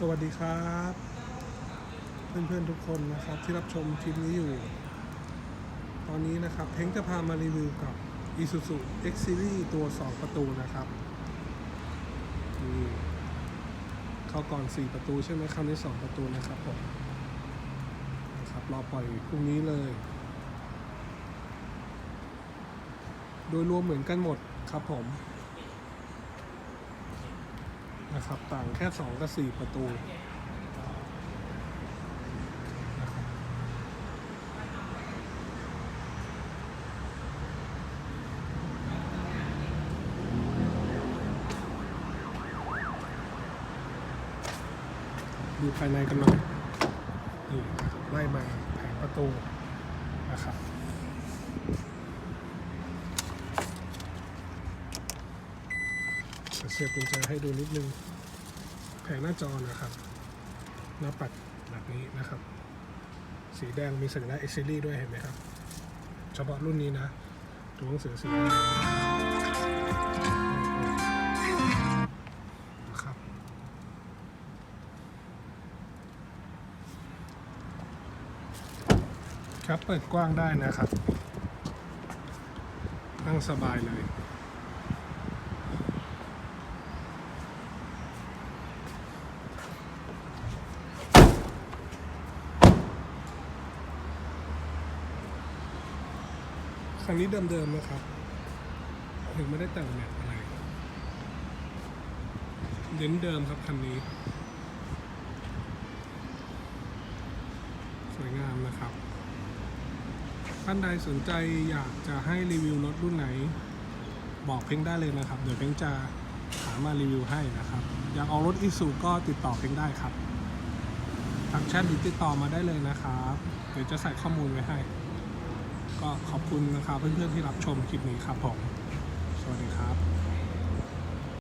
สวัสดีครับ เพื่อนๆทุกคนนะครับที่รับชมคลิปนี้อยู่ ตอนนี้นะครับเพ้งจะพามารีวิวกับ Isuzu X Series ตัว 2 ประตูนะครับนี่เข้าก่อน 4 ประตูใช่ไหมคราวนี้2ประตูนะครับผมนะครับรอปล่อยพรุ่งนี้เลย โดยรวมเหมือนกันหมดครับผม นะครับต่างแค่2กับ4ประตูดูภายในกันหน่อยนี่ไล่มาแผงประตูนะครับ เสียบกุญแจให้ดูนิดนึง แผงหน้าจอนะครับ หน้าปัดแบบนี้นะครับ สีแดงมีสัญลักษณ์ X Series ด้วยเห็นไหมครับ เฉพาะรุ่นนี้นะตัวหนังสือสีแดงนะครับครับ เปิดกว้างได้นะครับ นั่งสบายเลย คันนี้เดิมๆนะครับ ถึงไม่ได้แต่งแบบอะไรเน้นเดิมครับคันนี้ สวยงามนะครับ ท่านใดสนใจอยากจะให้รีวิวรถรุ่นไหน บอกเพ้งได้เลยนะครับ เดี๋ยวเพ้งจะหามารีวิวให้นะครับ อยากเอารถอีซูก็ติดต่อเพ้งได้ครับทักแชทหรือติดต่อมาได้เลยนะครับ เดี๋ยวจะใส่ข้อมูลไว้ให้ ก็ขอบคุณนะครับเพื่อนๆที่รับชมคลิปนี้ครับผม สวัสดีครับ